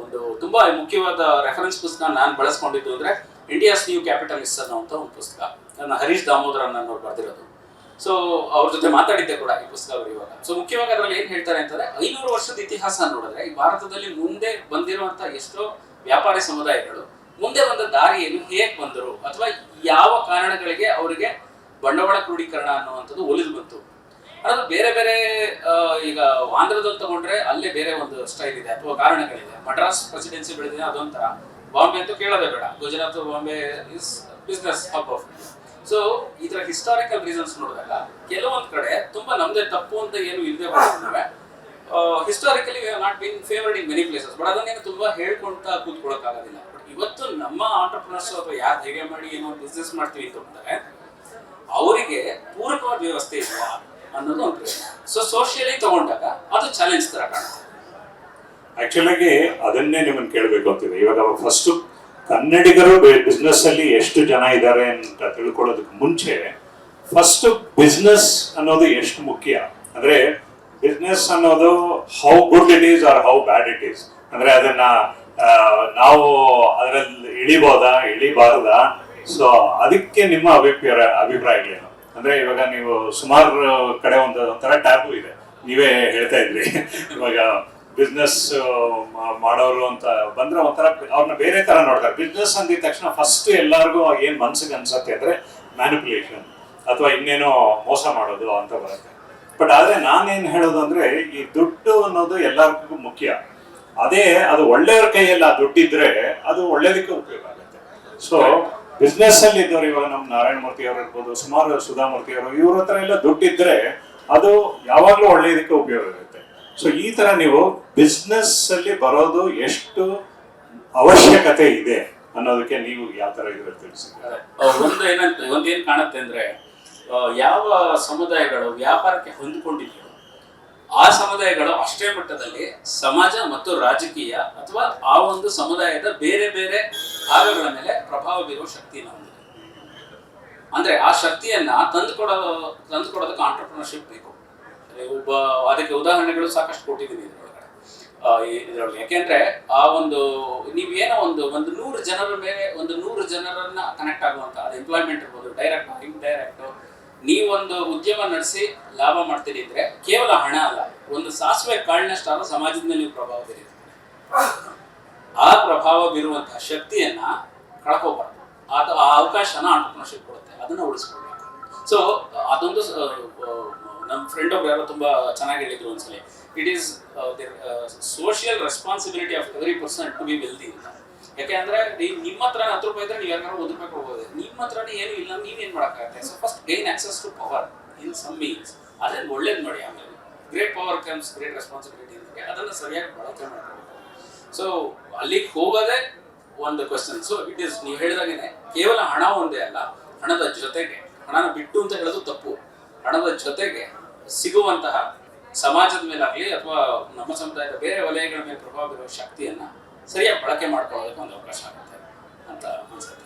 ಒಂದು ತುಂಬಾ ಮುಖ್ಯವಾದ ರೆಫರೆನ್ಸ್ ಪುಸ್ತಕ ನಾನು ಬಳಸ್ಕೊಂಡಿದ್ದು ಅಂದ್ರೆ ಇಂಡಿಯಾಸ್ ನ್ಯೂ ಕ್ಯಾಪಿಟಲಿಸ್ಟ್ ಅನ್ನೋ ಒಂದು ಪುಸ್ತಕ. ನನ್ನ ಹರೀಶ್ ದಾಮೋದರನ್ ಅನ್ನ ಬರ್ದಿರೋದು. ಸೊ ಅವ್ರ ಜೊತೆ ಮಾತಾಡಿದ್ದೆ ಕೂಡ ಈ ಪುಸ್ತಕ ಬರೆಯುವಾಗ ಸೊ ಮುಖ್ಯವಾಗಿ ಅದರಲ್ಲಿ ಏನ್ ಹೇಳ್ತಾರೆ ಅಂತಂದ್ರೆ ಐನೂರು ವರ್ಷದ ಇತಿಹಾಸ ನೋಡಿದ್ರೆ ಈ ಭಾರತದಲ್ಲಿ ಮುಂದೆ ಬಂದಿರುವಂತ ಎಷ್ಟೋ ವ್ಯಾಪಾರಿ ಸಮುದಾಯಗಳು, ಮುಂದೆ ಬಂದ ದಾರಿಯನ್ನು ಹೇಗ್ ಬಂದರು ಅಥವಾ ಯಾವ ಕಾರಣಗಳಿಗೆ ಅವರಿಗೆ ಬಂಡವಾಳ ಕ್ರೋಢೀಕರಣ ಅನ್ನುವಂಥದ್ದು ಒಲಿದು ಬಂತು. ಅನ್ನೋದು ಬೇರೆ ಬೇರೆ ಈಗ ಆಂಧ್ರದಲ್ಲಿ ತಗೊಂಡ್ರೆ ಅಲ್ಲೇ ಬೇರೆ ಒಂದು ಸ್ಟೈಲ್ ಇದೆ ಅಥವಾ ಕಾರಣಗಳಿದೆ. ಮಡ್ರಾಸ್ ಪ್ರೆಸಿಡೆನ್ಸಿ ಬೆಳೆದಿದೆ, ಅದೊಂಥರ. ಬಾಂಬೆ ಅಂತೂ ಕೇಳೋದೇ ಬೇಡ. Gujarat, Bombay is business hub of so ಈ ತರ ಹಿಸ್ಟಾರಿಕಲ್ ರೀಸನ್ಸ್ ನೋಡಿದಾಗ, ಕೆಲವೊಂದು ಕಡೆ ತುಂಬಾ ನಮ್ದೇ ತಪ್ಪು ಅಂತ ಏನು ಇಲ್ಲದೆ ಬರ್ತವೆ historically not been favoured in many places but ಅದನ್ನೇನು ತುಂಬಾ ಹೇಳ್ಕೊಂತ ಕೂತ್ಕೊಳ್ಳೋಕ್ಕಾಗೋದಿಲ್ಲ ಬಟ್ ಇವತ್ತು ನಮ್ಮ ಆಂಟರ್ಪ್ರಿನರ್ಸ್ ಅಥವಾ ಯಾರು ಧೈರ್ಯ ಮಾಡಿ ಏನೋ ಬಿಸ್ನೆಸ್ ಮಾಡ್ತೀವಿ ಅಂತಂದ್ರೆ ಅವರಿಗೆ ಪೂರಕವಾದ ವ್ಯವಸ್ಥೆ ಇಲ್ವಾ? ಅನ್ನೋದು ಸೊ ಸೋಷಿಯಲಿ ತಗೊಂಡಾಗ ಅದು ಚಾಲೆಂಜ್ ತರ ಕಾಣುತ್ತೆ ಆಕ್ಚುಲಾಗಿ ಅದನ್ನೇ ನಿಮ್ಮನ್ನು ಕೇಳಬೇಕು ಅಂತಿದೆ. ಇವಾಗ ಫಸ್ಟ್ ಕನ್ನಡಿಗರು ಬಿಸ್ನೆಸ್ ಅಲ್ಲಿ ಎಷ್ಟು ಜನ ಇದ್ದಾರೆ ಅಂತ ತಿಳ್ಕೊಳ್ಳೋದಕ್ಕೆ ಮುಂಚೆ ಫಸ್ಟ್ ಬಿಸ್ನೆಸ್ ಅನ್ನೋದು ಎಷ್ಟು ಮುಖ್ಯ? ಅಂದ್ರೆ ಬಿಸ್ನೆಸ್ ಅನ್ನೋದು how good it is or how bad it is ಅಂದ್ರೆ ಅದನ್ನ ನಾವು ಅದರಲ್ಲಿ ಇಳಿಬೋದಾ, ಇಳಿಬಾರ್ದಾ? ಸೊ ಅದಕ್ಕೆ ನಿಮ್ಮ ಅಭಿಪ್ರಾಯ, ಅಭಿಪ್ರಾಯಗಳೇನು? ಅಂದ್ರೆ ಇವಾಗ ನೀವು ಸುಮಾರು ಕಡೆ ಒಂದು ಒಂಥರ ಟ್ಯಾಬು ಇದೆ. ನೀವೇ ಹೇಳ್ತಾ ಇದ್ರಿ. ಇವಾಗ ಬಿಸ್ನೆಸ್ ಮಾಡೋರು ಅಂತ ಬಂದ್ರೆ ಒಂಥರ ಅವ್ರನ್ನ ಬೇರೆ ತರ ನೋಡ್ತಾರೆ. ಬಿಸ್ನೆಸ್ ಅಂದಿದ ತಕ್ಷಣ ಫಸ್ಟ್ ಎಲ್ಲರಿಗೂ ಏನ್ ಮನ್ಸಿಗೆ ಅನ್ಸತ್ತೆ ಅಂದ್ರೆ ಮ್ಯಾನಿಪುಲೇಷನ್ ಅಥವಾ ಇನ್ನೇನೋ ಮೋಸ ಮಾಡೋದು ಅಂತ ಬರುತ್ತೆ. ಬಟ್ ಆದ್ರೆ ನಾನೇನ್ ಹೇಳೋದು ಅಂದ್ರೆ ಈ ದುಡ್ಡು ಅನ್ನೋದು ಎಲ್ಲರಿಗೂ ಮುಖ್ಯ. ಅದೇ ಅದು ಒಳ್ಳೆಯವ್ರ ಕೈಯಲ್ಲಿ ಆ ದುಡ್ಡಿದ್ರೆ ಅದು ಒಳ್ಳೇದಕ್ಕೆ ಉಪಯೋಗ ಆಗುತ್ತೆ. ಸೊ ಬಿಸ್ನೆಸ್ ಅಲ್ಲಿ ಇದ್ದವ್ರು ಇವಾಗ ನಮ್ಮ ನಾರಾಯಣ ಮೂರ್ತಿ ಅವರು ಇರ್ಬೋದು, ಸುಮಾರು ಸುಧಾಮೂರ್ತಿ ಅವರು, ಇವ್ರ ಹತ್ರ ಎಲ್ಲ ದುಡ್ಡಿದ್ರೆ ಅದು ಯಾವಾಗ್ಲೂ ಒಳ್ಳೆಯದಕ್ಕೆ ಉಪಯೋಗ ಆಗುತ್ತೆ ಸೊ ಈ ತರ ನೀವು ಬಿಸ್ನೆಸ್ ಅಲ್ಲಿ ಬರೋದು ಎಷ್ಟು ಅವಶ್ಯಕತೆ ಇದೆ ಅನ್ನೋದಕ್ಕೆ ನೀವು ಯಾವ ತರ ಇದ್ರೆ ತಿಳಿಸಿ. ಒಂದು ಏನಂತ, ಒಂದೇನ್ ಕಾಣುತ್ತೆ ಅಂದ್ರೆ ಯಾವ ಸಮುದಾಯಗಳು ವ್ಯಾಪಾರಕ್ಕೆ ಹೊಂದಿಕೊಂಡಿದೆಯೋ ಆ ಸಮುದಾಯಗಳು ಅಷ್ಟೇ ಮಟ್ಟದಲ್ಲಿ ಸಮಾಜ ಮತ್ತು ರಾಜಕೀಯ ಅಥವಾ ಆ ಒಂದು ಸಮುದಾಯದ ಬೇರೆ ಬೇರೆ ಭಾಗಗಳ ಮೇಲೆ ಪ್ರಭಾವ ಬೀರುವ ಶಕ್ತಿಯನ್ನು ಹೊಂದಿದೆ. ಅಂದ್ರೆ ಆ ಶಕ್ತಿಯನ್ನ ತಂದುಕೊಡೋ, ತಂದುಕೊಡೋದಕ್ಕೆ ಆಂಟರ್ಪ್ರಿನರ್ಶಿಪ್ ಬೇಕು. ಒಬ್ಬ, ಅದಕ್ಕೆ ಉದಾಹರಣೆಗಳು ಸಾಕಷ್ಟು ಕೊಟ್ಟಿದ್ದೀನಿ ಇದ್ರೊಳಗಡೆ ಇದ್ರೊಳಗೆ ಯಾಕೆಂದ್ರೆ ಆ ಒಂದು ನೀವೇನೋ ಒಂದು ಒಂದು ನೂರು ಜನರ ಮೇಲೆ, ಒಂದು ನೂರು ಜನರನ್ನ ಕನೆಕ್ಟ್ ಆಗುವಂತ, ಅದು ಎಂಪ್ಲಾಯ್ಮೆಂಟ್ ಇರ್ಬೋದು ಡೈರೆಕ್ಟ್ ಇಂಡೈರೆಕ್ಟ್ ನೀವೊಂದು ಉದ್ಯಮ ನಡೆಸಿ ಲಾಭ ಮಾಡ್ತೀರಿ ಅಂದ್ರೆ ಕೇವಲ ಹಣ ಅಲ್ಲ, ಒಂದು ಸಾಸಿವೆ ಕಾಳಿನಷ್ಟಾದ್ರೂ ಸಮಾಜದ ಮೇಲೆ ನೀವು ಪ್ರಭಾವ ಬೀರಿದೆ ಆ ಪ್ರಭಾವ ಬೀರುವಂತಹ ಶಕ್ತಿಯನ್ನ ಕಳ್ಕೋಬಾರ್ದು. ಆತ ಆ ಅವಕಾಶನ ಆಂಟರ್ಪ್ರಿನರ್ಶಿಪ್ ಕೊಡುತ್ತೆ, ಅದನ್ನ ಉಳಿಸ್ಕೊಳ್ಬೇಕು ಸೊ ಅದೊಂದು ನಮ್ಮ ಫ್ರೆಂಡ್ ಒಬ್ರು ಯಾರೋ ತುಂಬಾ ಚೆನ್ನಾಗಿ ಹೇಳಿದ್ರು ಒಂದ್ಸಲಿ it is social responsibility of every person to be wealthy ಅಂತ ಯಾಕೆ ಅಂದ್ರೆ ನೀವು ನಿಮ್ಮ ಹತ್ರ ಹತ್ತು ರೂಪಾಯಿ ಇದ್ರೆ ನೀವು ಯಾರು ಒಂದು ರೂಪಾಯಿ ಕೊಡ್ಬೋದು. ನಿಮ್ಮ ಹತ್ರನೇ ಏನು ಇಲ್ಲ ನೀವೇನ್ ಮಾಡಕ್ಕಾಗತ್ತೆ? So first gain access to power in some means ಅದನ್ನ ಒಳ್ಳೇದು ಮಾಡಿ ಆಮೇಲೆ. Great power comes great responsibility ಅಂದ್ರೆ ಅದನ್ನ ಸರಿಯಾಗಿ ಬಳಕೆ ಮಾಡ್ಕೋಬೇಕು. ಸೊ ಅಲ್ಲಿಗೆ ಹೋಗೋದೇ ಒಂದು ಕ್ವಶನ್ ಸೊ ಇಟ್ ಇಸ್ ನೀವು ಹೇಳಿದಾಗೇನೆ, ಕೇವಲ ಹಣ ಒಂದೇ ಅಲ್ಲ, ಹಣದ ಜೊತೆಗೆ, ಹಣನ ಬಿಟ್ಟು ಅಂತ ಹೇಳೋದು ತಪ್ಪು. ಹಣದ ಜೊತೆಗೆ ಸಿಗುವಂತಹ ಸಮಾಜದ ಮೇಲಾಗಲಿ ಅಥವಾ ನಮ್ಮ ಸಮುದಾಯದ ಬೇರೆ ವಲಯಗಳ ಮೇಲೆ ಪ್ರಭಾವ ಬೀರುವ ಶಕ್ತಿಯನ್ನ ಸರಿಯಾಗಿ ಬಳಕೆ ಮಾಡ್ಕೊಳ್ಳೋದಕ್ಕೆ ಒಂದು ಅವಕಾಶ ಆಗುತ್ತೆ ಅಂತ ಅನ್ಸುತ್ತೆ.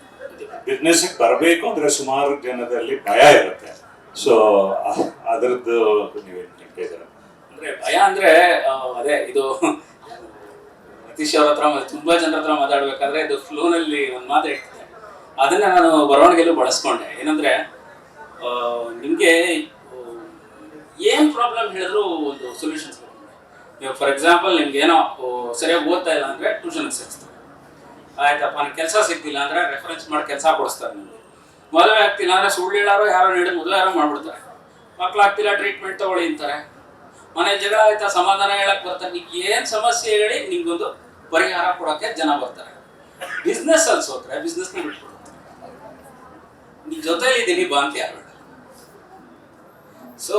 ಬಿಸ್ನೆಸ್ ಬರಬೇಕು ಅಂದ್ರೆ ಸುಮಾರು ಜನದಲ್ಲಿ ಭಯ ಇರುತ್ತೆ. ಸೊ ಅದರದ್ದು ನೀವು ಹೇಳ್ತಿದ್ದೀರಾ ಅಂದ್ರೆ ಭಯ ಅಂದ್ರೆ ಅದೇ ಇದು ಸತೀಶ್ ಅವ್ರ ಹತ್ರ ತುಂಬಾ ಜನರ ಹತ್ರ ಮಾತಾಡ್ಬೇಕಾದ್ರೆ ಇದು ಫ್ಲೋನಲ್ಲಿ ಒಂದು ಮಾತು ಹೇಳ್ತಿದ್ದೆ. ಅದನ್ನ ನಾನು ಬರವಣಿಗೆಯಲ್ಲೂ ಬಳಸ್ಕೊಂಡೆ. ಏನಂದ್ರೆ ನಿಮ್ಗೆ ಏನ್ ಪ್ರಾಬ್ಲಮ್ ಹೇಳಿದ್ರು ಒಂದು ಸೊಲ್ಯೂಷನ್ಸ್ ಇವಾಗ ಫಾರ್ ಎಕ್ಸಾಂಪಲ್ ನಿಮ್ಗೆ ಏನೋ ಸರಿಯಾಗಿ ಓದ್ತಾ ಇಲ್ಲ ಅಂದ್ರೆ ಟ್ಯೂಷನ್ ಸೇರಿಸ್ತಾರೆ. ಆಯ್ತಪ್ಪ, ನನಗೆ ಕೆಲಸ ಸಿಗ್ತಿಲ್ಲ ಅಂದ್ರೆ ರೆಫರೆನ್ಸ್ ಮಾಡಿ ಕೆಲಸ ಕೊಡಿಸ್ತಾರೆ ನಿಮಗೆ. ಮದುವೆ ಆಗ್ತಿಲ್ಲ ಅಂದ್ರೆ ಸುಳ್ಳು ಯಾರೋ ಹಿಡಿದು ಮದುವೆ ಯಾರೋ ಮಾಡ್ಬಿಡ್ತಾರೆ. ಮಕ್ಳಾಗ್ತಿಲ್ಲ ಟ್ರೀಟ್ಮೆಂಟ್ ತಗೊಳ್ಳಿ ಅಂತಾರೆ. ಮನೆ ಜಗಳ ಆಯ್ತಾ, ಸಮಾಧಾನ ಹೇಳಕ್ ಬರ್ತಾರೆ. ನಿಮ್ಗೆ ಏನು ಸಮಸ್ಯೆ ಹೇಳಿ ನಿಮ್ಗೊಂದು ಪರಿಹಾರ ಕೊಡಕ್ಕೆ ಜನ ಬರ್ತಾರೆ. ಬಿಸ್ನೆಸ್ ಅಲ್ಲಿ ಸೋತ್ರೆ ಬಿಸ್ನೆಸ್ನ ನಿಮ್ಮ ಇದೀನಿ ಬಾ ಅಂತ ಯಾರು ಸೊ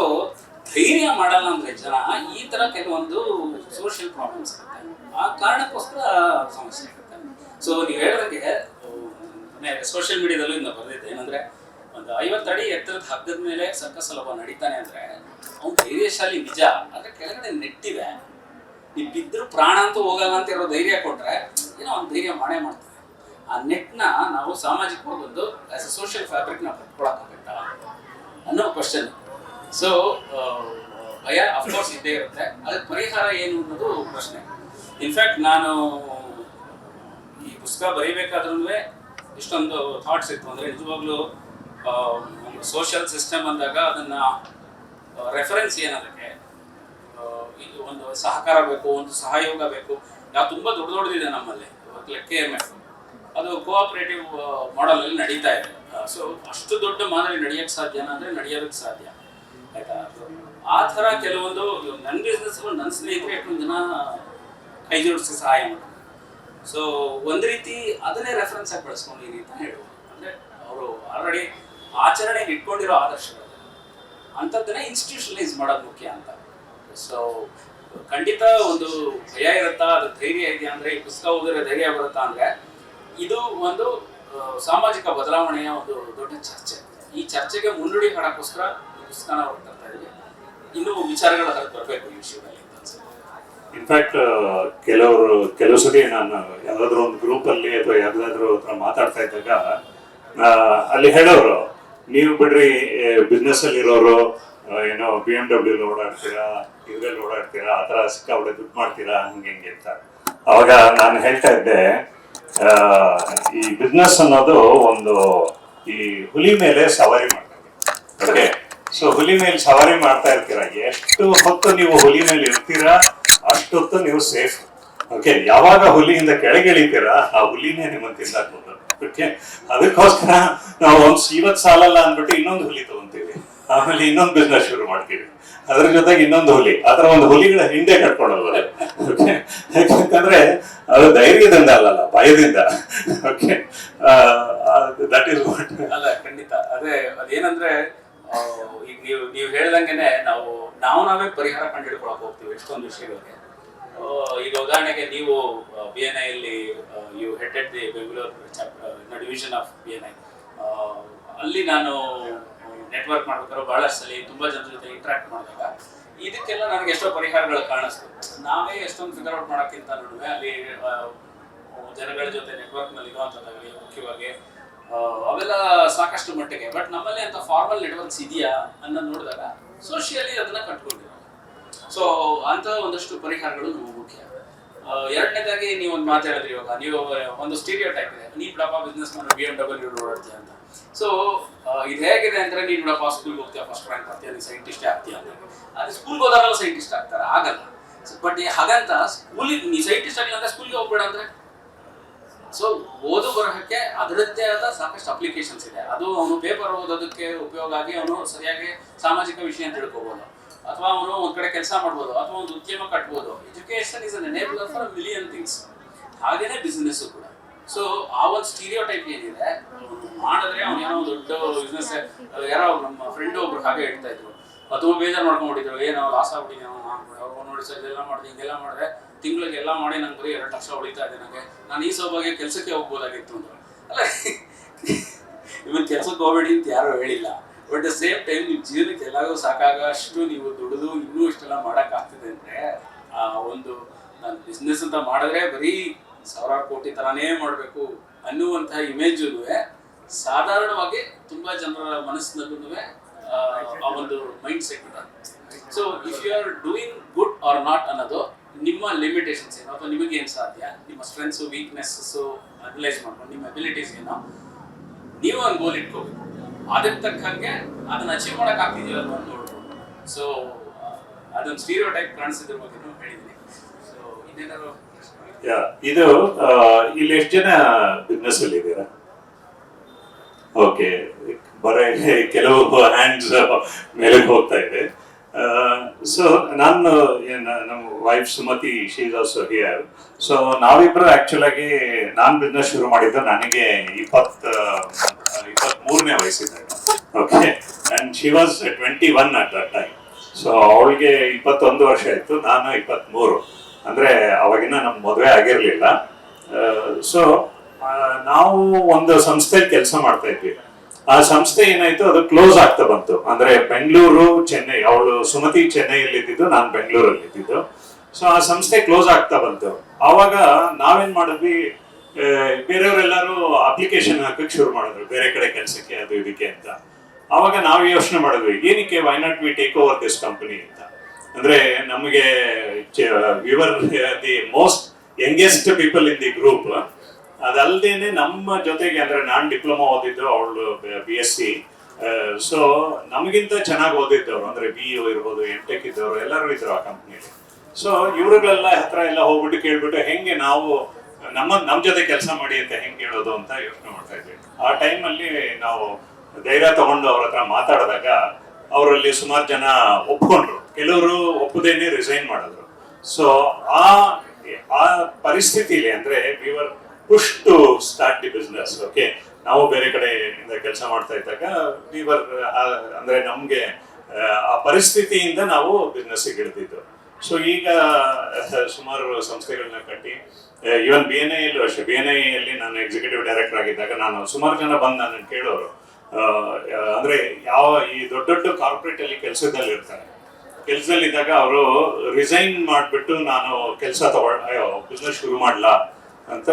ಧೈರ್ಯ ಮಾಡಲ್ಲ ಅಂದ್ರೆ ಜನ, ಈ ತರ ಕೆಲವೊಂದು ಸೋಷಿಯಲ್ ಪ್ರಾಬ್ಲಮ್ಸ್ ಇರುತ್ತೆ. ಆ ಕಾರಣಕ್ಕೋಸ್ಕರ ಸಮಸ್ಯೆ ಇರುತ್ತೆ. ಸೊ ನೀವು ಹೇಳಿದಂಗೆ ಸೋಷಿಯಲ್ ಮೀಡಿಯಾದಲ್ಲೂ ಇನ್ನ ಬರ್ದಿದ್ದೆ ಏನಂದ್ರೆ, ಒಂದು ಐವತ್ತು ಅಡಿ ಎತ್ತರದ ಹಗ್ಗದ ಮೇಲೆ ಸರ್ಕಸ್ ಅಲ್ಲೊಬ್ಬ ನಡೀತಾನೆ ಅಂದ್ರೆ, ಅವ್ನು ಧೈರ್ಯಶಾಲಿ ನಿಜ, ಆದ್ರೆ ಕೆಳಗಡೆ ನೆಟ್ಟಿದೆ. ನೀವು ಬಿದ್ದರೂ ಪ್ರಾಣ ಅಂತೂ ಹೋಗಲ್ಲ ಅಂತ ಇರೋ ಧೈರ್ಯ ಕೊಟ್ರೆ, ಏನೋ ಅವ್ನು ಧೈರ್ಯ ಮಾಡೇ ಮಾಡ್ತಾನೆ. ಆ ನೆಟ್ನ ನಾವು ಸಾಮಾಜಿಕವಾಗಿ ಒಂದು ಆಸ್ ಅ ಸೋಷಿಯಲ್ ಫ್ಯಾಬ್ರಿಕ್ನ ಕಟ್ಕೊಳಕ್ಕಾಗತ್ತಾ ಅನ್ನೋ ಕ್ವಶನ್ ಸೊ ಭಯ ಅಫ್ಕೋರ್ಸ್ ಇದ್ದೇ ಇರುತ್ತೆ ಅದಕ್ಕೆ ಪರಿಹಾರ ಏನು ಅನ್ನೋದು ಪ್ರಶ್ನೆ. ಇನ್ಫ್ಯಾಕ್ಟ್ ನಾನು ಈ ಪುಸ್ತಕ ಬರೀಬೇಕಾದ್ರೂ ಇಷ್ಟೊಂದು ಥಾಟ್ಸ್ ಇತ್ತು. ಅಂದರೆ ನಿಜವಾಗ್ಲೂ ಸೋಷಿಯಲ್ ಸಿಸ್ಟಮ್ ಅಂದಾಗ ಅದನ್ನ ರೆಫರೆನ್ಸ್ ಏನದಕ್ಕೆ ಇದು ಒಂದು ಸಹಕಾರ ಬೇಕು, ಒಂದು ಸಹಯೋಗ ಬೇಕು. ನಾವು ತುಂಬ ದೊಡ್ಡ ದೊಡ್ಡದಿದೆ ನಮ್ಮಲ್ಲಿ. ಕೆ ಎಂ ಎಫ್ ಅದು ಕೋಆಪರೇಟಿವ್ ಮಾಡೆಲ್ ಅಲ್ಲಿ ನಡೀತಾ ಇದೆ. ಸೊ ಅಷ್ಟು ದೊಡ್ಡ ಮಾದರಿ ನಡೆಯೋಕ್ಕೆ ಸಾಧ್ಯನಾ? ಅಂದ್ರೆ ನಡೆಯೋದಕ್ಕೆ ಸಾಧ್ಯ. ಆ ಥರ ಕೆಲವೊಂದು ನನ್ನ ಬಿಸ್ನೆಸ್ ನನ್ನ ಸ್ನೇಹಿತರೆ ಎಷ್ಟೊಂದು ಜನ ಕೈ ಜೋಡಿಸಿ ಸಹಾಯ ಮಾಡ್ತಾರೆ. ಸೊ ಒಂದು ರೀತಿ ಅದನ್ನೇ ರೆಫರೆನ್ಸ್ ಆಗಿ ಬಳಸ್ಕೊಂಡಿರಿ ಅಂತ ಹೇಳ್ಬೋದು. ಅಂದರೆ ಅವರು ಆಲ್ರೆಡಿ ಆಚರಣೆಗೆ ಇಟ್ಕೊಂಡಿರೋ ಆದರ್ಶಗಳು. ಅಂಥದ್ದನ್ನೇ ಇನ್ಸ್ಟಿಟ್ಯೂಷನಲೈಸ್ ಮಾಡೋದು ಮುಖ್ಯ ಅಂತ. ಸೊ ಖಂಡಿತ ಒಂದು ಭಯ ಇರುತ್ತಾ, ಅದು ಧೈರ್ಯ ಇದೆಯಾ ಅಂದರೆ, ಈ ಪುಸ್ತಕ ಓದಿದ್ರೆ ಧೈರ್ಯ ಬರುತ್ತಾ ಅಂದರೆ, ಇದು ಒಂದು ಸಾಮಾಜಿಕ ಬದಲಾವಣೆಯ ಒಂದು ದೊಡ್ಡ ಚರ್ಚೆ. ಈ ಚರ್ಚೆಗೆ ಮುನ್ನುಡಿ ಮಾಡೋಕ್ಕೋಸ್ಕರ ಈ ಪುಸ್ತಕನ ಹೊರತರ್ತಾ ಇದೀವಿ ಇನ್ನೂ ವಿಚಾರಗಳು ಬರಬೇಕು ಈ ವಿಷಯದಲ್ಲಿ ಇನ್ಫ್ಯಾಕ್ಟ್ ಕೆಲವರು, ಕೆಲವು ಸರಿ ನಾನು ಯಾವ್ದಾದ್ರು ಒಂದು ಗ್ರೂಪಲ್ಲಿ ಅಥವಾ ಯಾವ್ದಾದ್ರು ಹತ್ರ ಮಾತಾಡ್ತಾ ಇದ್ದಾಗ ಅಲ್ಲಿ ಹೇಳೋರು, ನೀವು ಬಿಡ್ರಿ ಬಿಸ್ನೆಸ್ ಅಲ್ಲಿ ಇರೋರು ಏನೋ ಬಿ ಎಂ ಡಬ್ಲ್ಯೂ ಓಡಾಡ್ತೀರಾ, ಇದ್ರಲ್ಲಿ ಓಡಾಡ್ತೀರಾ, ಆ ಥರ ಸಿಕ್ಕಾಬಿಡೆ ದುಡ್ಡು ಮಾಡ್ತೀರಾ, ಹಂಗೆ ಹಿಂಗೆ ಅಂತ. ಅವಾಗ ನಾನು ಹೇಳ್ತಾ ಇದ್ದೆ ಈ ಬಿಸ್ನೆಸ್ ಅನ್ನೋದು ಒಂದು ಈ ಹುಲಿ ಮೇಲೆ ಸವಾರಿ ಮಾಡ್ತಾರೆ ಓಕೆ ಸೊ ಹುಲಿ ಮೇಲೆ ಸವಾರಿ ಮಾಡ್ತಾ ಇರ್ತೀರ ಎಷ್ಟು ಹೊತ್ತು ನೀವು ಹುಲಿ ಮೇಲೆ ಇರ್ತೀರಾ, ಅಷ್ಟೊತ್ತು ನೀವು ಸೇಫ್ ಓಕೆ ಯಾವಾಗ ಹುಲಿಯಿಂದ ಕೆಳಗೆ ಇಳಿತೀರಾ ಆ ಹುಲಿನೇ ನಿಮ್ಮನ್ನು ತಿಂದಾಕ್ಬೋದು. ಓಕೆ ಅದಕ್ಕೋಸ್ಕರ ನಾವು ಒಂದ್ ಸೀವತ್ ಸಾಲಲ್ಲ ಅಂದ್ಬಿಟ್ಟು ಇನ್ನೊಂದು ಹುಲಿ ತಗೊಂತೀವಿ. ಆಮೇಲೆ ಇನ್ನೊಂದು ಬಿಸ್ನೆಸ್ ಶುರು ಮಾಡ್ತೀವಿ. ಅದ್ರ ಜೊತೆಗೆ ಇನ್ನೊಂದು ಹುಲಿ. ಆತರ ಒಂದು ಹುಲಿಗಳ ಹಿಂದೆ ಕಟ್ಕೊಂಡು ಹೋಗೋದು ಓಕೆ ಯಾಕಂತಂದ್ರೆ, ಅದು ಧೈರ್ಯದಿಂದ ಅಲ್ಲಲ್ಲ, ಭಯದಿಂದ. ಓಕೆ ದಟ್ ಈಸ್ ವಾಟ್ ಅಲ್ಲ, ಖಂಡಿತ. ಅದೇ, ಅದೇನಂದ್ರೆ ಈಗ ನೀವು ನೀವು ಹೇಳ್ದಂಗೆನೆ ನಾವು ನಾವು ನಾವೇ ಪರಿಹಾರ ಕಂಡು ಹಿಡ್ಕೊಳಕ್ ಹೋಗ್ತೀವಿ ಎಷ್ಟೊಂದು ವಿಷಯಗಳಿಗೆ. ಈಗ ಉದಾಹರಣೆಗೆ ನೀವು B N ಐಲಿ you headed the Bengaluru division of B N I ಅಲ್ಲಿ ನಾನು ನೆಟ್ವರ್ಕ್ ಮಾಡ್ಬೇಕಾದ್ರೆ ಬಹಳಷ್ಟು ಸಲ ತುಂಬಾ ಜನರ ಜೊತೆ ಇಂಟ್ರಾಕ್ಟ್ ಮಾಡಿದಾಗ ಇದಕ್ಕೆಲ್ಲ ನನಗೆ ಎಷ್ಟೋ ಪರಿಹಾರಗಳು ಕಾಣಿಸ್ತು. ನಾವೇ ಎಷ್ಟೊಂದು ಫಿಗರ್ ಔಟ್ ಮಾಡೋಕ್ಕಿಂತ ನಡುವೆ ಅಲ್ಲಿ ಜನಗಳ ಜೊತೆ ನೆಟ್ವರ್ಕ್ನಲ್ಲಿ ನಲ್ಲಿ ಇರುವಂತದ್ದಾಗಲಿ ಮುಖ್ಯವಾಗಿ ಅವೆಲ್ಲ ಸಾಕಷ್ಟು ಮಟ್ಟಿಗೆ. ಬಟ್ ನಮ್ಮಲ್ಲಿ ಅಂತ ಫಾರ್ಮಲ್ ನೆಟ್ವರ್ಕ್ಸ್ ಇದೆಯಾ ಅನ್ನೋದು ನೋಡಿದಾಗ ಸೋಷಿಯಲಿ ಅದನ್ನ ಕಟ್ಕೊಂಡಿರೋ ಸೊ ಅಂತ ಒಂದಷ್ಟು ಪರಿಹಾರಗಳು ನಮಗೆ ಮುಖ್ಯ. ಎರಡನೇದಾಗಿ ನೀವು ಒಂದು ಮಾತಾಡಿದ್ರಿ ಇವಾಗ. ನೀವು ಒಂದು ಸ್ಟೀರಿಯೋ ಟೈಪ್ ಇದೆ. ನೀ ಬಿಡಪ್ಪ ಬಿಸ್ನೆಸ್ ಮಾಡಿ ಬಿ ಎಂ ಡಬ್ಲ್ಯೂ ಓಡಾಡ್ತೀಯ ಅಂತ. ಸೊ ಇದು ಹೇಗಿದೆ ಅಂದ್ರೆ ನೀನ್ ಬಿಡಪ್ಪ ಸ್ಕೂಲ್ಗೆ ಹೋಗ್ತೀಯ ಫಸ್ಟ್ ರ್ಯಾಂಕ್ ಬರ್ತೀಯ ನೀ ಸೈಂಟಿಸ್ಟ್ ಆಗ್ತೀಯ ಅಂತ. ಅದು ಸ್ಕೂಲ್ಗೆ ಹೋದಾಗಲೂ ಸೈಂಟಿಸ್ಟ್ ಆಗ್ತಾರೆ. ಆಗಲ್ಲ. ಬಟ್ ಹಾಗಂತ ಸ್ಕೂಲಿಗೆ ನೀ ಸೈಂಟಿಸ್ಟ್ ಆಗಿಲ್ಲ ಅಂದ್ರೆ ಸ್ಕೂಲ್ಗೆ ಹೋಗ್ಬೇಡ ಅಂದ್ರೆ ಸೊ ಓದು ಬರಹಕ್ಕೆ ಅದರದ್ದೇ ಆದ ಸಾಕಷ್ಟು ಅಪ್ಲಿಕೇಶನ್ಸ್ ಇದೆ. ಅದು ಅವನು ಪೇಪರ್ ಓದೋದಕ್ಕೆ ಉಪಯೋಗ ಆಗಿ ಅವನು ಸರಿಯಾಗಿ ಸಾಮಾಜಿಕ ವಿಷಯ ಅಂತ ತಿಳ್ಕೊಬೋದು. ಅಥವಾ ಅವನು ಒಂದ್ ಕಡೆ ಕೆಲಸ ಮಾಡ್ಬೋದು, ಅಥವಾ ಒಂದು ಉದ್ಯಮ ಕಟ್ಬೋದು. Education is an enabler for million things ಹಾಗೇನೆ ಬಿಸ್ನೆಸ್ ಕೂಡ. ಸೊ ಆ ಒಂದು ಸ್ಟೀರಿಯೋ ಟೈಪ್ ಏನಿದೆ ಮಾಡಿದ್ರೆ ಅವ್ನು ಏನೋ ಒಂದು ದೊಡ್ಡ ಬಿಸ್ನೆಸ್ ಯಾರೋ ನಮ್ಮ ಫ್ರೆಂಡ್ ಒಬ್ರು ಹಾಗೆ ಹೇಳ್ತಾ ಇದ್ರು. ಅಥವಾ ಬೇಜಾರು ಮಾಡ್ಕೊಂಡ್ಬಿಟ್ಟಿದ್ರು ಏನೋ ಲಾಸ್ ಆಗ್ಬಿಟ್ಟಿದೆ ಅವ್ರು ನೋಡಿ ಸರ್ ಇದೆಲ್ಲ ಮಾಡಿದೆ, ಹಿಂಗೆಲ್ಲ ಮಾಡಿದ್ರೆ ತಿಂಗಳಿಗೆ ಎಲ್ಲ ಮಾಡಿ ನಂಗೆ ಬರೀ ಎರಡು ಲಕ್ಷ ಉಳಿತಾ ಇದೆ ನನಗೆ ನಾನು ಈ ಸೌಭಾಗ್ಯ ಕೆಲಸಕ್ಕೆ ಹೋಗ್ಬೋದಾಗಿತ್ತು ಅಂದ್ರೆ. ಅಲ್ಲ, ಇವನ್ ಕೆಲಸಕ್ಕೆ ಹೋಗ್ಬೇಡಿ ಅಂತ ಯಾರು ಹೇಳಿಲ್ಲ. ಬಟ್ ದ ಸೇಮ್ ಟೈಮ್ ನಿಮ್ಮ ಜೀವನಕ್ಕೆ ಎಲ್ಲಾಗೂ ಸಾಕಾಗಷ್ಟು ನೀವು ದುಡಿದು ಇನ್ನೂ ಇಷ್ಟೆಲ್ಲ ಮಾಡಕ್ ಆಗ್ತಿದೆ ಅಂದ್ರೆ, ಆ ಒಂದು ನಾನು ಬಿಸ್ನೆಸ್ ಅಂತ ಮಾಡಿದ್ರೆ ಬರೀ ಸಾವಿರಾರು ಕೋಟಿ ತರಾನೇ ಮಾಡಬೇಕು ಅನ್ನುವಂತಹ ಇಮೇಜ್ ಸಾಧಾರಣವಾಗಿ ತುಂಬಾ ಜನರ ಮನಸ್ಸಿನಲ್ಲೂ ಆ ಒಂದು mind set so if you are doing good or not ಅನ್ನೋದು ನಿಮ್ಮ ಲಿಮಿಟೇಷನ್ಸ್ ಏನು? ಅಥವಾ ನಿಮಗೆ ಏನು ಸಾಧ್ಯ? ನಿಮ್ಮ ಸ್ಟ್ರೆಂತ್ಸು ವೀಕ್ನೆಸ್ಸು ಅನಲೈಸ್ ಮಾಡ್ಕೊಂಡು ನಿಮ್ಮ ಅಬಿಲಿಟೀಸ್ ಏನು? ನೀವು ಒಂದು ಗೋಲ್ ಇಟ್ಕೋಬೇಕು. ಅದಕ್ಕೆ ತಕ್ಕಂಗೆ ಅದನ್ನ ಅಚೀವ್ ಮಾಡಕ್ ಆಗ್ತಿದೆಯೋ ಅಂತ ನೋಡ್ಬೋದು. ಸೊ ಅದೊಂದು ಸ್ಟೀರಿಯೋ ಟೈಪ್ ಕಾಣಿಸಿದ್ರ ಬಗ್ಗೆನೂ ಹೇಳಿದ್ದೀನಿ. ಸೊ ಇನ್ನೇನಾದ್ರು ಇದು ಇಲ್ಲಿ ಎಷ್ಟು ಜನ ಬಿಸ್ನೆಸ್ ಅಲ್ಲಿ ಇದ್ದೀರಾ? ಓಕೆ ಬರ, ಕೆಲವು ಹ್ಯಾಂಡ್ಸ್ ಮೇಲೆ ಹೋಗ್ತಾ ಇದೆ. ಸೊ ನಾನು ಏನ್- ನಮ್ಮ wife Sumathi she's also here so ನಾವಿಬ್ರು ಆಕ್ಚುಲ್ ಆಗಿ ನಾನ್ ಬಿಸ್ನೆಸ್ ಶುರು ಮಾಡಿದ್ದು ನನಗೆ ಇಪ್ಪತ್ತ ಇಪ್ಪತ್ತ್ ಮೂರನೇ ವಯಸ್ಸಿದ್ದಾಗ okay and she was twenty one at that time so ಅವಳಿಗೆ ಇಪ್ಪತ್ತೊಂದು ವರ್ಷ ಇತ್ತು ನಾನು ಇಪ್ಪತ್ತ್ಮೂರು ಅಂದ್ರೆ ಅವಾಗಿನ ನಮ್ಮ ಮದುವೆ ಆಗಿರಲಿಲ್ಲ. ಸೊ ನಾವು ಒಂದು ಸಂಸ್ಥೆಯಲ್ಲಿ ಕೆಲಸ ಮಾಡ್ತಾ ಇದ್ವಿ. ಆ ಸಂಸ್ಥೆ ಏನಾಯ್ತು? ಅದು ಕ್ಲೋಸ್ ಆಗ್ತಾ ಬಂತು. ಅಂದ್ರೆ ಬೆಂಗಳೂರು, ಚೆನ್ನೈ, ಅವಳು ಸುಮತಿ ಚೆನ್ನೈಯಲ್ಲಿ ಇದ್ದಿದ್ದು ನಾನು ಬೆಂಗಳೂರಲ್ಲಿ ಇದ್ದಿದ್ದು ಸೊ ಆ ಸಂಸ್ಥೆ ಕ್ಲೋಸ್ ಆಗ್ತಾ ಬಂತು. ಅವಾಗ ನಾವೇನ್ ಮಾಡಿದ್ವಿ? ಬೇರೆಯವರೆಲ್ಲರೂ ಅಪ್ಲಿಕೇಶನ್ ಹಾಕಕ್ ಶುರು ಮಾಡಿದ್ರು. ಬೇರೆ ಕಡೆ ಕೆಲಸಕ್ಕೆ, ಅದು ಇದಕ್ಕೆ ಅಂತ. ಆವಾಗ ನಾವು ಯೋಚನೆ ಮಾಡಿದ್ವಿ, ಏನಕ್ಕೆ why not we take over this company ಅಂತ. ಅಂದ್ರೆ ನಮಗೆ we were the most youngest people in the group ಅದಲ್ದೇನೆ ನಮ್ಮ ಜೊತೆಗೆ ಅಂದ್ರೆ ನಾನು ಡಿಪ್ಲೊಮಾ ಓದಿದ್ದು ಅವಳು ಬಿ ಎಸ್ ಸಿ ಸೊ ನಮಗಿಂತ ಚೆನ್ನಾಗಿ ಓದಿದ್ದವರು, ಅಂದ್ರೆ ಬಿ ಯು ಇರ್ಬೋದು ಎಂ ಟೆಕ್ ಇದ್ದವರು, ಎಲ್ಲರೂ ಇದ್ರು ಆ ಕಂಪ್ನಿಯಲ್ಲಿ ಸೊ ಇವರುಗಳೆಲ್ಲ ಹತ್ರ ಎಲ್ಲ ಹೋಗ್ಬಿಟ್ಟು ಕೇಳ್ಬಿಟ್ಟು ಹೆಂಗೆ ನಾವು ನಮ್ಮ ನಮ್ಮ ಜೊತೆ ಕೆಲಸ ಮಾಡಿ ಅಂತ ಹೆಂಗೆ ಹೇಳೋದು ಅಂತ ಯೋಚನೆ ಮಾಡ್ತಾ ಇದ್ವಿ. ಆ ಟೈಮಲ್ಲಿ ನಾವು ಧೈರ್ಯ ತಗೊಂಡು ಅವ್ರ ಹತ್ರ ಮಾತಾಡಿದಾಗ ಅವರಲ್ಲಿ ಸುಮಾರು ಜನ ಒಪ್ಕೊಂಡ್ರು. ಕೆಲವರು ಒಪ್ಪದೇನೆ ರಿಸೈನ್ ಮಾಡಿದ್ರು. ಸೊ ಆ ಆ ಪರಿಸ್ಥಿತಿಲಿ ಅಂದ್ರೆ we were push to start the business okay ನಾವು ಬೇರೆ ಕಡೆಯಿಂದ ಕೆಲಸ ಮಾಡ್ತಾ ಇದ್ದಾಗ ವಿವರ್ ಅಂದ್ರೆ ನಮ್ಗೆ ಆ, ಪರಿಸ್ಥಿತಿಯಿಂದ ನಾವು ಬಿಸ್ನೆಸ್ಸಿಗೆ ಇಳಿದಿದ್ದು. ಸೊ ಈಗ ಸುಮಾರು ಸಂಸ್ಥೆಗಳನ್ನ ಕಟ್ಟಿ ಇವನ್ ಬಿ ಎನ್ ಐಲ್ಲೂ ಅಷ್ಟೇ ಬಿ ಎನ್ ಐಯಲ್ಲಿ ನಾನು ಎಕ್ಸಿಕ್ಯೂಟಿವ್ ಡೈರೆಕ್ಟರ್ ಆಗಿದ್ದಾಗ ನಾನು ಸುಮಾರು ಜನ ಬಂದು ನನ್ನ ಕೇಳೋರು. ಅಂದ್ರೆ ಯಾವ ಈ ದೊಡ್ಡ ದೊಡ್ಡ ಕಾರ್ಪೊರೇಟ್ ಅಲ್ಲಿ ಕೆಲಸದಲ್ಲಿ ಇರ್ತಾರೆ. ಕೆಲಸದಲ್ಲಿದ್ದಾಗ ಅವರು ರಿಸೈನ್ ಮಾಡಿಬಿಟ್ಟು ನಾನು ಕೆಲಸ ತಗೊಳ್ ಬಿಸ್ನೆಸ್ ಶುರು ಮಾಡ್ಲಾ? ಅಂತ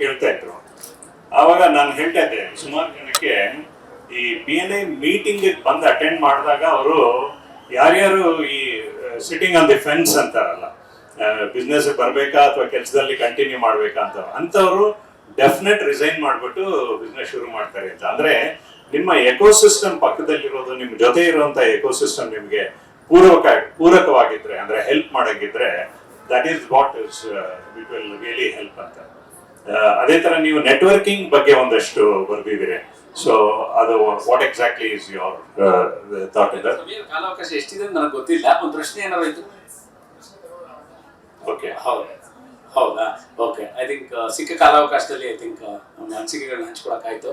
ಕೇಳ್ತಾ ಇದ್ರು. ಆವಾಗ ನಾನು ಹೇಳ್ತಾ ಇದ್ದೆ, ಸುಮಾರು ಜನಕ್ಕೆ ಈ ಬಿ ಎನ್ ಐ ಮೀಟಿಂಗ್ ಬಂದು ಅಟೆಂಡ್ ಮಾಡಿದಾಗ ಅವರು ಯಾರ್ಯಾರು ಈ ಸಿಟ್ಟಿಂಗ್ ಆನ್ ದಿ ಫೆನ್ಸ್ ಅಂತಾರಲ್ಲ ಬಿಸ್ನೆಸ್ ಬರಬೇಕಾ ಅಥವಾ ಕೆಲಸದಲ್ಲಿ ಕಂಟಿನ್ಯೂ ಮಾಡಬೇಕಾ ಅಂತ, ಅಂಥವ್ರು ಡೆಫಿನೆಟ್ ರಿಸೈನ್ ಮಾಡಿಬಿಟ್ಟು ಬಿಸ್ನೆಸ್ ಶುರು ಮಾಡ್ತಾರೆ ಅಂತ. ಅಂದ್ರೆ ನಿಮ್ಮ ಎಕೋಸಿಸ್ಟಮ್ ಪಕ್ಕದಲ್ಲಿರೋದು, ನಿಮ್ಮ ಜೊತೆ ಇರುವಂಥ ಎಕೋಸಿಸ್ಟಮ್ ನಿಮಗೆ ಪೂರಕ ಪೂರಕವಾಗಿದ್ರೆ, ಅಂದ್ರೆ help ಮಾಡಂಗಿದ್ರೆ that is what is it will really help ಅಂತ ಅದೇ ತರ ನೀವು ನೆಟ್ವರ್ಕಿಂಗ್ ಬಗ್ಗೆ ಒಂದಷ್ಟು ಬರೆದಿದ್ದೀರಿ. ಸೊ ಅದು what exactly is your thought ಇದೆ ಕಾಲಾವಕಾಶ ಎಷ್ಟಿದೆ ನನಗೆ ಗೊತ್ತಿಲ್ಲ. ಒಂದು ಪ್ರಶ್ನೆ ಏನಾದ್ರು ಇತ್ತು ಓಕೆ ಹೌದು. ಹೌದಾ? ಓಕೆ ಐ ಥಿಂಕ್ ಸಿಕ್ಕ ಕಾಲಾವಕಾಶದಲ್ಲಿ ಐ ಥಿಂಕ್ ನಮ್ಮ ಅನಿಸಿಕೆಗಳನ್ನ ಹಂಚ್ಕೊಳಕ್ಕಾಯ್ತು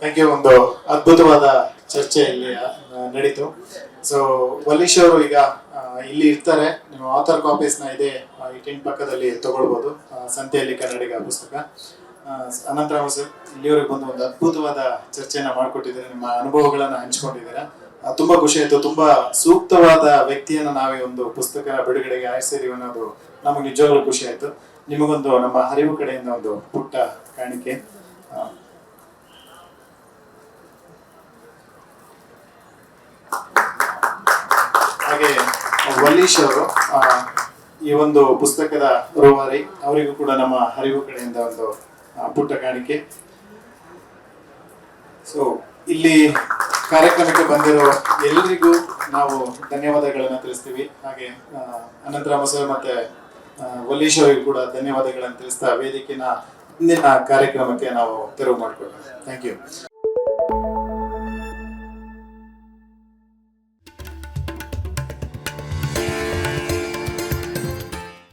ಥ್ಯಾಂಕ್ ಯು ಒಂದು ಅದ್ಭುತವಾದ ಚರ್ಚೆ ಇಲ್ಲಿ ನಡೀತು. ಸೊ ವಲೀಶ್ ಅವರು ಈಗ ಇಲ್ಲಿ ಇರ್ತಾರೆ. ನೀವು ಆಥರ್ ಕಾಪೀಸ್ನ ಇದೆ ಈ ಟೆಂಟ್ ಪಕ್ಕದಲ್ಲಿ ತಗೊಳ್ಬೋದು. ಆ, ಸಂತೆಯಲ್ಲಿ ಕನ್ನಡಿಗ ಪುಸ್ತಕ. ಅನಂತರಾಮ ಸರ್ ಇಲ್ಲಿವರೆಗೆ ಬಂದು ಒಂದು ಅದ್ಭುತವಾದ ಚರ್ಚೆಯನ್ನು ಮಾಡಿಕೊಟ್ಟಿದ್ದಾರೆ. ನಿಮ್ಮ ಅನುಭವಗಳನ್ನ ಹಂಚಿಕೊಂಡಿದ್ದೀರಾ. ತುಂಬಾ ಖುಷಿ ಆಯ್ತು. ತುಂಬಾ ಸೂಕ್ತವಾದ ವ್ಯಕ್ತಿಯನ್ನ ನಾವೇ ಒಂದು ಪುಸ್ತಕ ಬಿಡುಗಡೆಗೆ ಆರಿಸಿದೀವಿ ಅನ್ನೋದು ನಮಗೆ ನಿಜವಾಗ್ಲೂ ಖುಷಿ ಆಯ್ತು. ನಿಮಗೊಂದು ನಮ್ಮ ಹರಿವು ಕಡೆಯಿಂದ ಒಂದು ಪುಟ್ಟ ಕಾಣಿಕೆ ಆ, ಹಾಗೆ ವಲ್ಲೀಶ್ ಅವರು ಈ ಒಂದು ಪುಸ್ತಕದ ರೂವಾರಿ, ಅವರಿಗೂ ಕೂಡ ನಮ್ಮ ಹರಿವು ಕಡೆಯಿಂದ ಒಂದು ಪುಟ್ಟ ಕಾಣಿಕೆ. ಸೊ ಇಲ್ಲಿ ಕಾರ್ಯಕ್ರಮಕ್ಕೆ ಬಂದಿರೋ ಎಲ್ಲರಿಗೂ ನಾವು ಧನ್ಯವಾದಗಳನ್ನ ತಿಳಿಸ್ತೀವಿ. ಹಾಗೆ ಅನಂತರ ಸರ್ ಮತ್ತೆ ವಲ್ಲೀಶ್ ಅವರಿಗೂ ಕೂಡ ಧನ್ಯವಾದಗಳನ್ನ ತಿಳಿಸ್ತಾ ವೇದಿಕೆನ, ಇಂದಿನ ಕಾರ್ಯಕ್ರಮಕ್ಕೆ ನಾವು ತೆರವು ಮಾಡಿಕೊಡ್ತೀವಿ ಥ್ಯಾಂಕ್ ಯು